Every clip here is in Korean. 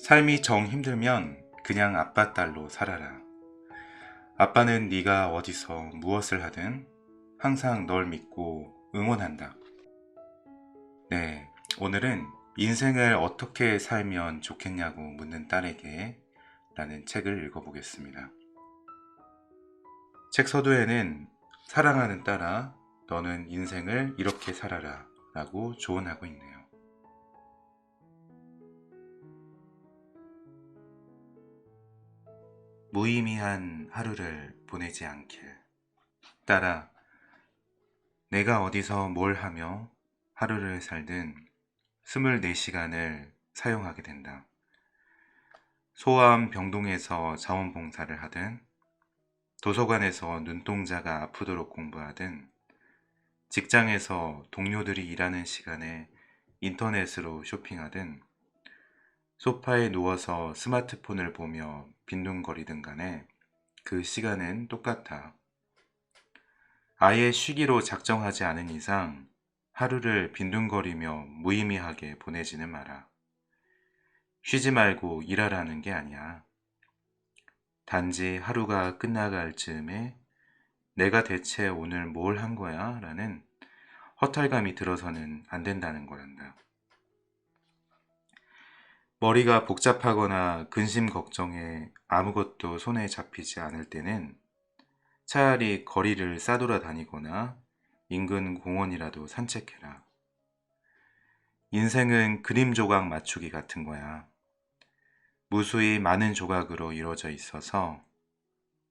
삶이 정 힘들면 그냥 아빠 딸로 살아라. 아빠는 네가 어디서 무엇을 하든 항상 널 믿고 응원한다. 네, 오늘은 인생을 어떻게 살면 좋겠냐고 묻는 딸에게 라는 책을 읽어보겠습니다. 책 서두에는 사랑하는 딸아, 너는 인생을 이렇게 살아라 라고 조언하고 있네요. 무의미한 하루를 보내지 않길. 딸아, 내가 어디서 뭘 하며 하루를 살든 24시간을 사용하게 된다. 소아암 병동에서 자원봉사를 하든, 도서관에서 눈동자가 아프도록 공부하든, 직장에서 동료들이 일하는 시간에 인터넷으로 쇼핑하든, 소파에 누워서 스마트폰을 보며 빈둥거리든 간에 그 시간은 똑같아. 아예 쉬기로 작정하지 않은 이상 하루를 빈둥거리며 무의미하게 보내지는 마라. 쉬지 말고 일하라는 게 아니야. 단지 하루가 끝나갈 즈음에 내가 대체 오늘 뭘 한 거야? 라는 허탈감이 들어서는 안 된다는 거란다. 머리가 복잡하거나 근심 걱정에 아무것도 손에 잡히지 않을 때는 차라리 거리를 싸돌아 다니거나 인근 공원이라도 산책해라. 인생은 그림 조각 맞추기 같은 거야. 무수히 많은 조각으로 이루어져 있어서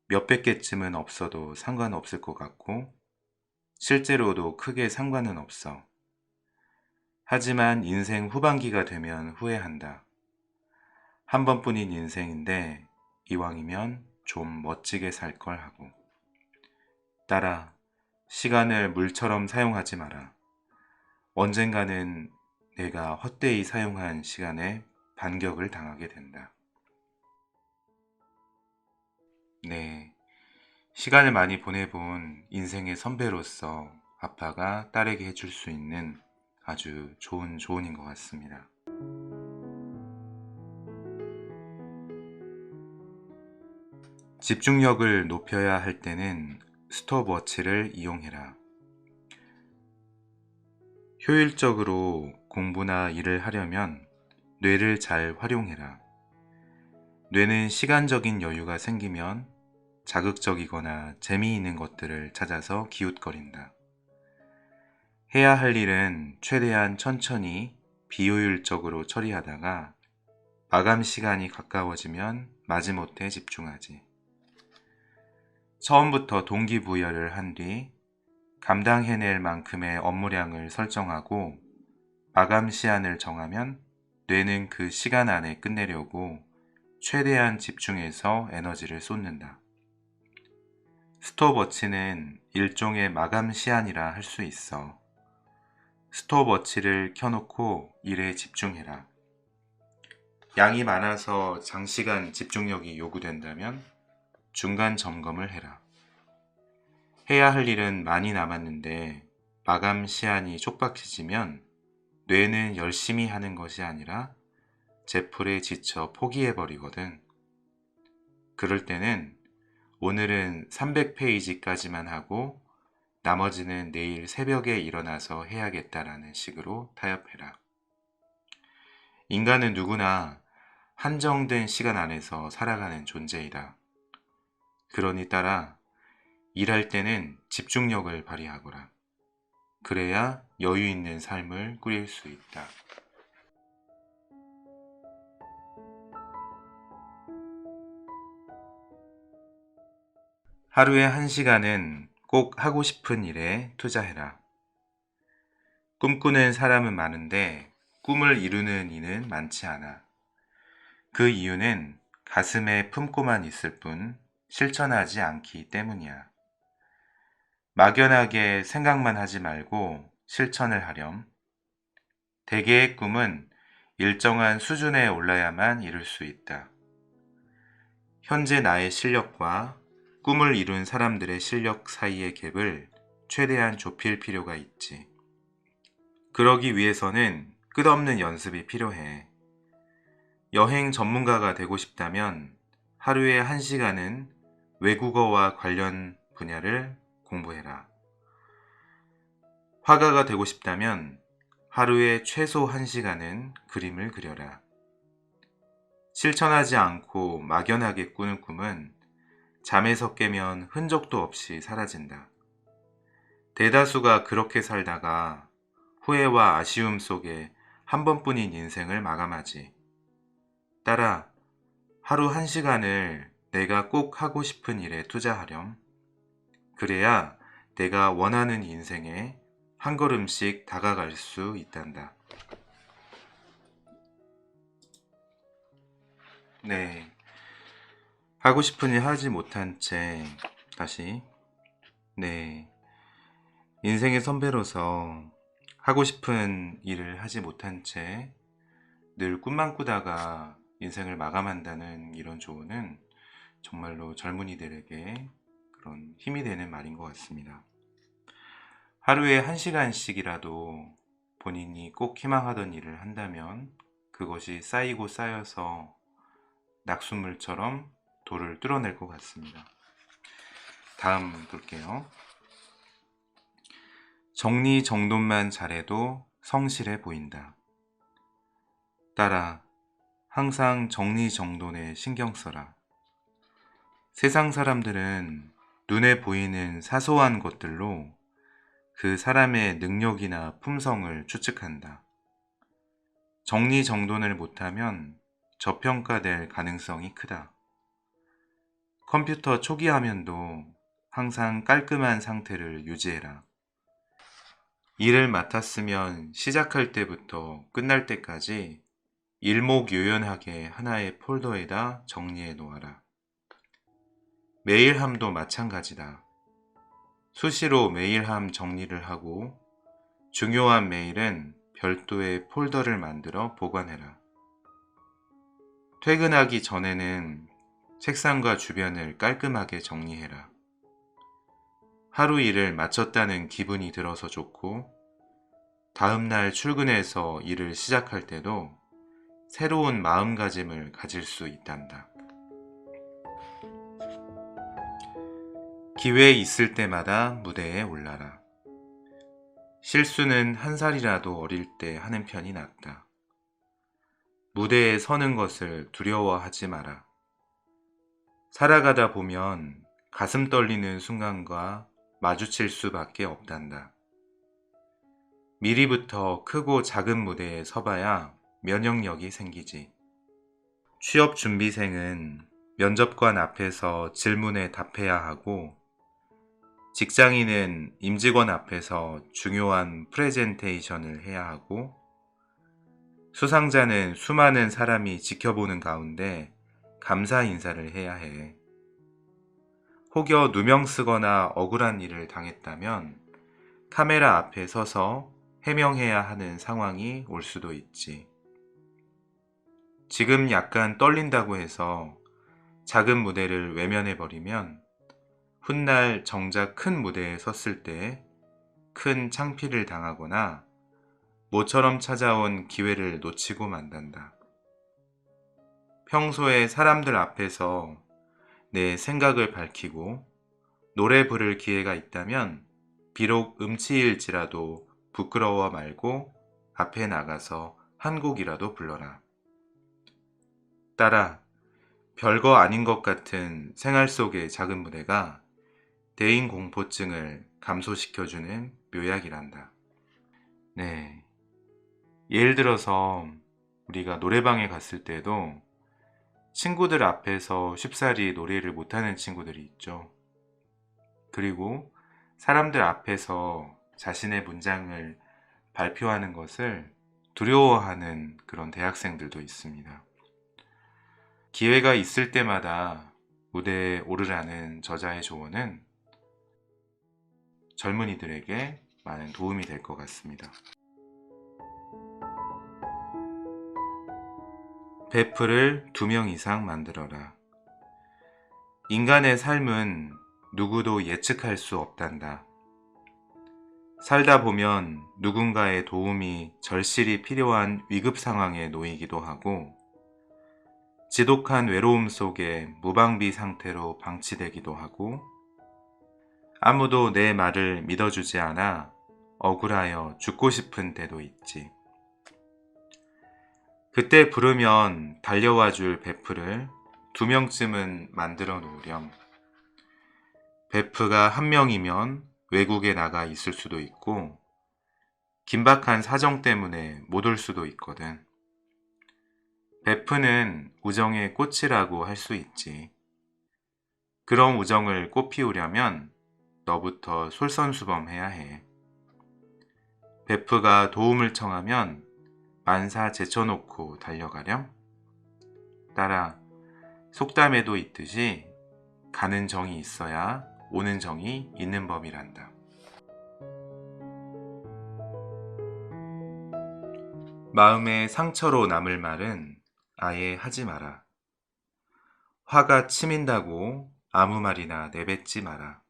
몇백 개쯤은 없어도 상관없을 것 같고 실제로도 크게 상관은 없어. 하지만 인생 후반기가 되면 후회한다. 한 번뿐인 인생인데 이왕이면 좀 멋지게 살 걸 하고. 따라 시간을 물처럼 사용하지 마라. 언젠가는 내가 헛되이 사용한 시간에 반격을 당하게 된다. 네. 시간을 많이 보내본 인생의 선배로서 아빠가 딸에게 해줄 수 있는 아주 좋은 조언인 것 같습니다. 집중력을 높여야 할 때는 스톱워치를 이용해라. 효율적으로 공부나 일을 하려면 뇌를 잘 활용해라. 뇌는 시간적인 여유가 생기면 자극적이거나 재미있는 것들을 찾아서 기웃거린다. 해야 할 일은 최대한 천천히 비효율적으로 처리하다가 마감 시간이 가까워지면 마지못해 집중하지. 처음부터 동기부여를 한 뒤 감당해낼 만큼의 업무량을 설정하고 마감 시한을 정하면 뇌는 그 시간 안에 끝내려고 최대한 집중해서 에너지를 쏟는다. 스톱워치는 일종의 마감 시한이라 할 수 있어. 스톱워치를 켜놓고 일에 집중해라. 양이 많아서 장시간 집중력이 요구된다면 중간 점검을 해라. 해야 할 일은 많이 남았는데 마감 시한이 촉박해지면 뇌는 열심히 하는 것이 아니라 제풀에 지쳐 포기해버리거든. 그럴 때는 오늘은 300페이지까지만 하고 나머지는 내일 새벽에 일어나서 해야겠다라는 식으로 타협해라. 인간은 누구나 한정된 시간 안에서 살아가는 존재이다. 그러니 따라 일할 때는 집중력을 발휘하거라. 그래야 여유 있는 삶을 꾸릴 수 있다. 하루에 한 시간은 꼭 하고 싶은 일에 투자해라. 꿈꾸는 사람은 많은데 꿈을 이루는 이는 많지 않아. 그 이유는 가슴에 품고만 있을 뿐 실천하지 않기 때문이야. 막연하게 생각만 하지 말고 실천을 하렴. 대개의 꿈은 일정한 수준에 올라야만 이룰 수 있다. 현재 나의 실력과 꿈을 이룬 사람들의 실력 사이의 갭을 최대한 좁힐 필요가 있지. 그러기 위해서는 끝없는 연습이 필요해. 여행 전문가가 되고 싶다면 하루에 한시간은 외국어와 관련 분야를 공부해라. 화가가 되고 싶다면 하루에 최소 한시간은 그림을 그려라. 실천하지 않고 막연하게 꾸는 꿈은 잠에서 깨면 흔적도 없이 사라진다. 대다수가 그렇게 살다가 후회와 아쉬움 속에 한 번뿐인 인생을 마감하지. 따라 하루 한 시간을 내가 꼭 하고 싶은 일에 투자하렴. 그래야 내가 원하는 인생에 한 걸음씩 다가갈 수 있단다. 네. 하고 싶은 일 하지 못한 채 다시 네. 인생의 선배로서 하고 싶은 일을 하지 못한 채 늘 꿈만 꾸다가 인생을 마감한다는 이런 조언은 정말로 젊은이들에게 그런 힘이 되는 말인 것 같습니다. 하루에 한 시간씩이라도 본인이 꼭 희망하던 일을 한다면 그것이 쌓이고 쌓여서 낙수물처럼 돌을 뚫어낼 것 같습니다. 다음 볼게요. 정리 정돈만 잘해도 성실해 보인다. 따라 항상 정리 정돈에 신경 써라. 세상 사람들은 눈에 보이는 사소한 것들로 그 사람의 능력이나 품성을 추측한다. 정리정돈을 못하면 저평가될 가능성이 크다. 컴퓨터 초기 화면도 항상 깔끔한 상태를 유지해라. 일을 맡았으면 시작할 때부터 끝날 때까지 일목요연하게 하나의 폴더에다 정리해 놓아라. 메일함도 마찬가지다. 수시로 메일함 정리를 하고 중요한 메일은 별도의 폴더를 만들어 보관해라. 퇴근하기 전에는 책상과 주변을 깔끔하게 정리해라. 하루 일을 마쳤다는 기분이 들어서 좋고, 다음날 출근해서 일을 시작할 때도 새로운 마음가짐을 가질 수 있단다. 기회 있을 때마다 무대에 올라라. 실수는 한 살이라도 어릴 때 하는 편이 낫다. 무대에 서는 것을 두려워하지 마라. 살아가다 보면 가슴 떨리는 순간과 마주칠 수밖에 없단다. 미리부터 크고 작은 무대에 서봐야 면역력이 생기지. 취업 준비생은 면접관 앞에서 질문에 답해야 하고, 직장인은 임직원 앞에서 중요한 프레젠테이션을 해야 하고, 수상자는 수많은 사람이 지켜보는 가운데 감사 인사를 해야 해. 혹여 누명 쓰거나 억울한 일을 당했다면 카메라 앞에 서서 해명해야 하는 상황이 올 수도 있지. 지금 약간 떨린다고 해서 작은 무대를 외면해버리면 훗날 정작 큰 무대에 섰을 때 큰 창피를 당하거나 모처럼 찾아온 기회를 놓치고 만단다. 평소에 사람들 앞에서 내 생각을 밝히고 노래 부를 기회가 있다면 비록 음치일지라도 부끄러워 말고 앞에 나가서 한 곡이라도 불러라. 따라 별거 아닌 것 같은 생활 속의 작은 무대가 대인 공포증을 감소시켜주는 묘약이란다. 네. 예를 들어서 우리가 노래방에 갔을 때도 친구들 앞에서 쉽사리 노래를 못하는 친구들이 있죠. 그리고 사람들 앞에서 자신의 문장을 발표하는 것을 두려워하는 그런 대학생들도 있습니다. 기회가 있을 때마다 무대에 오르라는 저자의 조언은 젊은이들에게 많은 도움이 될 것 같습니다. 베프를 두 명 이상 만들어라. 인간의 삶은 누구도 예측할 수 없단다. 살다 보면 누군가의 도움이 절실히 필요한 위급 상황에 놓이기도 하고, 지독한 외로움 속에 무방비 상태로 방치되기도 하고 아무도 내 말을 믿어주지 않아 억울하여 죽고 싶은 때도 있지. 그때 부르면 달려와 줄 베프를 두 명쯤은 만들어 놓으렴. 베프가 한 명이면 외국에 나가 있을 수도 있고, 긴박한 사정 때문에 못 올 수도 있거든. 베프는 우정의 꽃이라고 할 수 있지. 그런 우정을 꽃 피우려면 너부터 솔선수범해야 해. 베프가 도움을 청하면 만사 제쳐놓고 달려가렴? 따라 속담에도 있듯이 가는 정이 있어야 오는 정이 있는 법이란다. 마음의 상처로 남을 말은 아예 하지 마라. 화가 치민다고 아무 말이나 내뱉지 마라.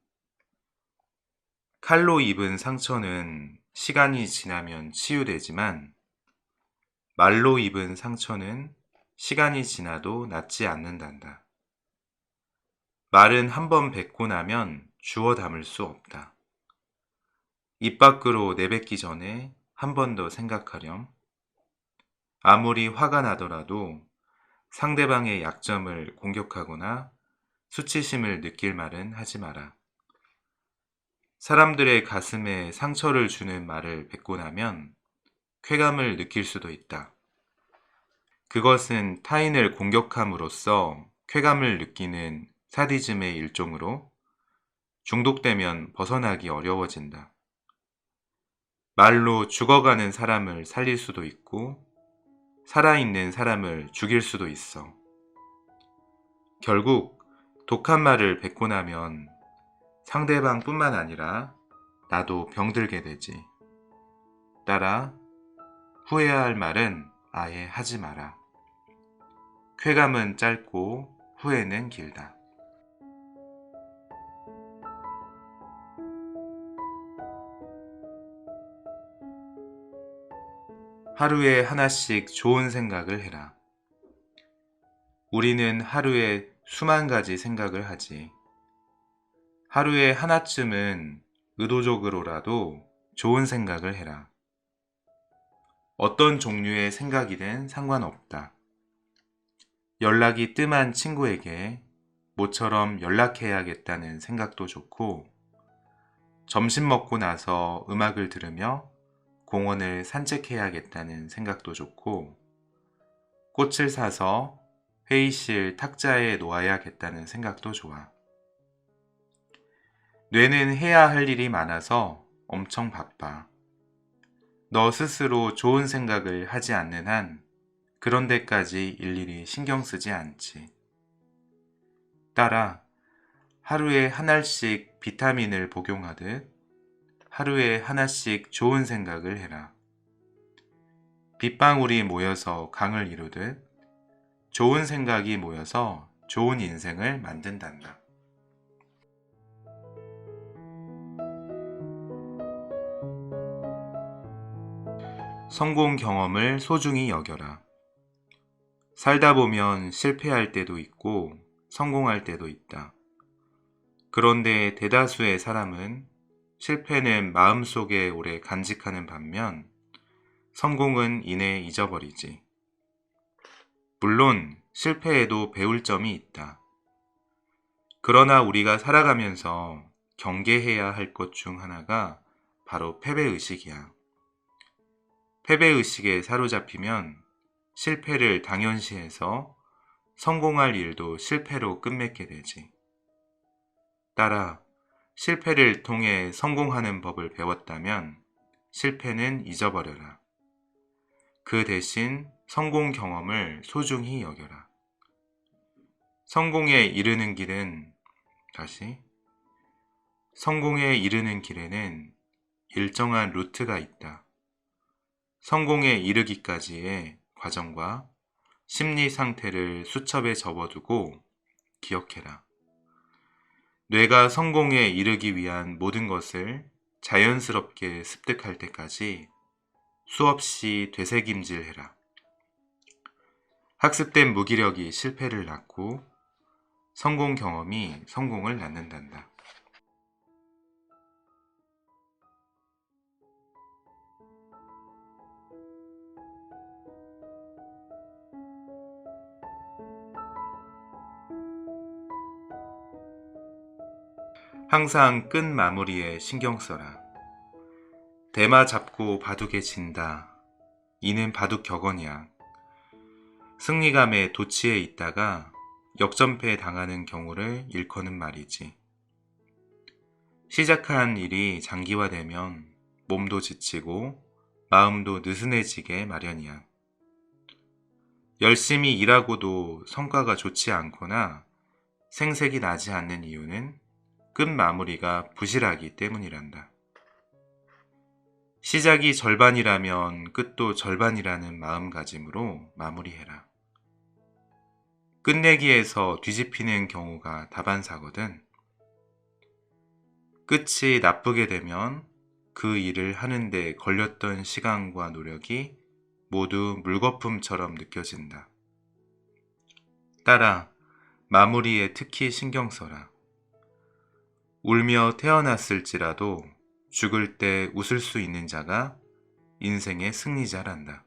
칼로 입은 상처는 시간이 지나면 치유되지만 말로 입은 상처는 시간이 지나도 낫지 않는단다. 말은 한 번 뱉고 나면 주워 담을 수 없다. 입 밖으로 내뱉기 전에 한 번 더 생각하렴. 아무리 화가 나더라도 상대방의 약점을 공격하거나 수치심을 느낄 말은 하지 마라. 사람들의 가슴에 상처를 주는 말을 뱉고 나면 쾌감을 느낄 수도 있다. 그것은 타인을 공격함으로써 쾌감을 느끼는 사디즘의 일종으로 중독되면 벗어나기 어려워진다. 말로 죽어가는 사람을 살릴 수도 있고 살아있는 사람을 죽일 수도 있어. 결국 독한 말을 뱉고 나면 상대방 뿐만 아니라 나도 병들게 되지. 따라 후회해야 할 말은 아예 하지 마라. 쾌감은 짧고 후회는 길다. 하루에 하나씩 좋은 생각을 해라. 우리는 하루에 수만 가지 생각을 하지. 하루에 하나쯤은 의도적으로라도 좋은 생각을 해라. 어떤 종류의 생각이든 상관없다. 연락이 뜸한 친구에게 모처럼 연락해야겠다는 생각도 좋고, 점심 먹고 나서 음악을 들으며 공원을 산책해야겠다는 생각도 좋고, 꽃을 사서 회의실 탁자에 놓아야겠다는 생각도 좋아. 뇌는 해야 할 일이 많아서 엄청 바빠. 너 스스로 좋은 생각을 하지 않는 한 그런 데까지 일일이 신경 쓰지 않지. 따라 하루에 한 알씩 비타민을 복용하듯 하루에 하나씩 좋은 생각을 해라. 빗방울이 모여서 강을 이루듯 좋은 생각이 모여서 좋은 인생을 만든단다. 성공 경험을 소중히 여겨라. 살다 보면 실패할 때도 있고 성공할 때도 있다. 그런데 대다수의 사람은 실패는 마음속에 오래 간직하는 반면 성공은 이내 잊어버리지. 물론 실패에도 배울 점이 있다. 그러나 우리가 살아가면서 경계해야 할 것 중 하나가 바로 패배의식이야. 패배의식에 사로잡히면 실패를 당연시해서 성공할 일도 실패로 끝맺게 되지. 따라 실패를 통해 성공하는 법을 배웠다면 실패는 잊어버려라. 그 대신 성공 경험을 소중히 여겨라. 성공에 이르는 길은 다시 성공에 이르는 길에는 일정한 루트가 있다. 성공에 이르기까지의 과정과 심리 상태를 수첩에 접어두고 기억해라. 뇌가 성공에 이르기 위한 모든 것을 자연스럽게 습득할 때까지 수없이 되새김질해라. 학습된 무기력이 실패를 낳고 성공 경험이 성공을 낳는단다. 항상 끝 마무리에 신경 써라. 대마 잡고 바둑에 진다. 이는 바둑 격언이야. 승리감에 도취해 있다가 역전패 당하는 경우를 일컫는 말이지. 시작한 일이 장기화되면 몸도 지치고 마음도 느슨해지게 마련이야. 열심히 일하고도 성과가 좋지 않거나 생색이 나지 않는 이유는 끝 마무리가 부실하기 때문이란다. 시작이 절반이라면 끝도 절반이라는 마음가짐으로 마무리해라. 끝내기에서 뒤집히는 경우가 다반사거든. 끝이 나쁘게 되면 그 일을 하는데 걸렸던 시간과 노력이 모두 물거품처럼 느껴진다. 따라 마무리에 특히 신경 써라. 울며 태어났을지라도 죽을 때 웃을 수 있는 자가 인생의 승리자란다.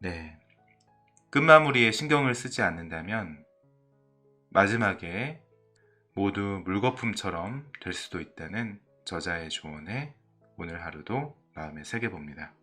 네. 끝마무리에 신경을 쓰지 않는다면 마지막에 모두 물거품처럼 될 수도 있다는 저자의 조언에 오늘 하루도 마음에 새겨봅니다.